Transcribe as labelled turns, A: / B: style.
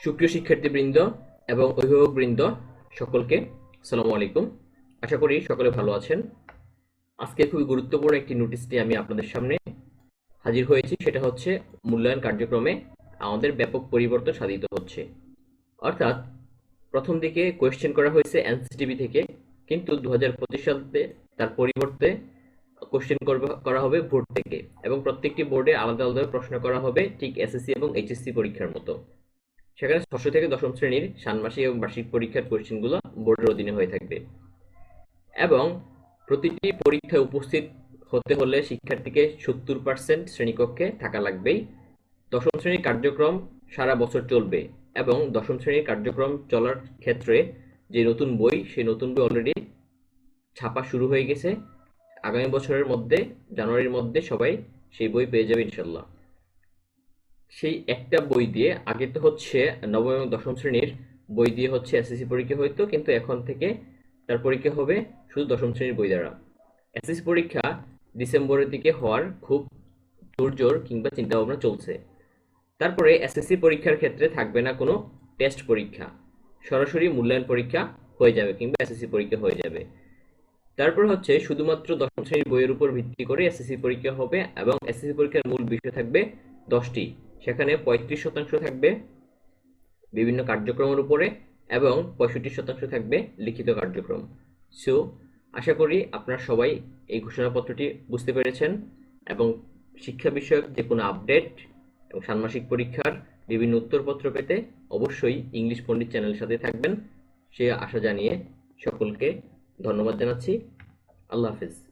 A: সুপ্রিয় শিক্ষার্থীবৃন্দ এবং অভিভাবকবৃন্দ, সকলকে আসসালামু আলাইকুম। আশা করি সকলে ভালো আছেন। আজকে খুবই গুরুত্বপূর্ণ একটি নোটিশ নিয়ে আমি আপনাদের সামনে হাজির হয়েছি, সেটা হচ্ছে মূল্যায়ন কার্যক্রমে আমাদের ব্যাপক পরিবর্তন সাধিত হচ্ছে। অর্থাৎ প্রথম দিকে কোয়েশ্চেন করা হয়েছে এনসিটিভি থেকে, কিন্তু দু হাজার পঁচিশ সালতে তার পরিবর্তে কোশ্চেন করা হবে বোর্ড থেকে এবং প্রত্যেকটি বোর্ডে আলাদা আলাদা প্রশ্ন করা হবে ঠিক এসএসসি এবং এইচএসসি পরীক্ষার মতো। সেখানে ষষ্ঠ থেকে দশম শ্রেণির ষান্মাসিক এবং বার্ষিক পরীক্ষার কোশ্চেনগুলো বোর্ডের অধীনে হয়ে থাকবে। এবং প্রতিটি পরীক্ষায় উপস্থিত হতে হলে শিক্ষার্থীকে সত্তর পার্সেন্ট শ্রেণীকক্ষে থাকা লাগবেই। দশম শ্রেণির কার্যক্রম সারা বছর চলবে এবং দশম শ্রেণির কার্যক্রম চলার ক্ষেত্রে যে নতুন বই, সেই নতুন বই অলরেডি ছাপা শুরু হয়ে গেছে। আগামী বছরের মধ্যে, জানুয়ারির মধ্যে সবাই সেই বই পেয়ে যাবে ইনশাল্লাহ সেই একটা বই দিয়ে, আগে তো হচ্ছে নবম এবং দশম শ্রেণির বই দিয়ে হচ্ছে এসএসসি পরীক্ষা হইতো, কিন্তু এখন থেকে তার পরীক্ষা হবে শুধু দশম শ্রেণির বই দ্বারা। এসএসসি পরীক্ষা ডিসেম্বরের দিকে হওয়ার খুব জোর কিংবা চিন্তা ভাবনা চলছে। তারপরে এসএসসি পরীক্ষার ক্ষেত্রে থাকবে না কোনো টেস্ট পরীক্ষা। সরাসরি মূল্যায়ন পরীক্ষা হয়ে যাবে কিংবা এসএসসি পরীক্ষা হয়ে যাবে। তারপর হচ্ছে শুধুমাত্র দশম শ্রেণির বইয়ের উপর ভিত্তি করে এসএসসি পরীক্ষা হবে এবং এসএসসি পরীক্ষার মূল বিষয় থাকবে দশটি। সেখানে পঁয়ত্রিশ শতাংশ থাকবে বিভিন্ন কার্যক্রমের উপরে এবং পঁয়ষট্টি শতাংশ থাকবে লিখিত কার্যক্রম। সো আশা করি আপনারা সবাই এই ঘোষণাপত্রটি বুঝতে পেরেছেন এবং শিক্ষা বিষয়ক যে কোনো আপডেট এবং ষান্মাসিক পরীক্ষার বিভিন্ন উত্তরপত্র পেতে অবশ্যই ইংলিশ পণ্ডিত চ্যানেলের সাথে থাকবেন। সে আশা জানিয়ে সকলকে ধন্যবাদ জানাচ্ছি। আল্লাহ হাফিজ।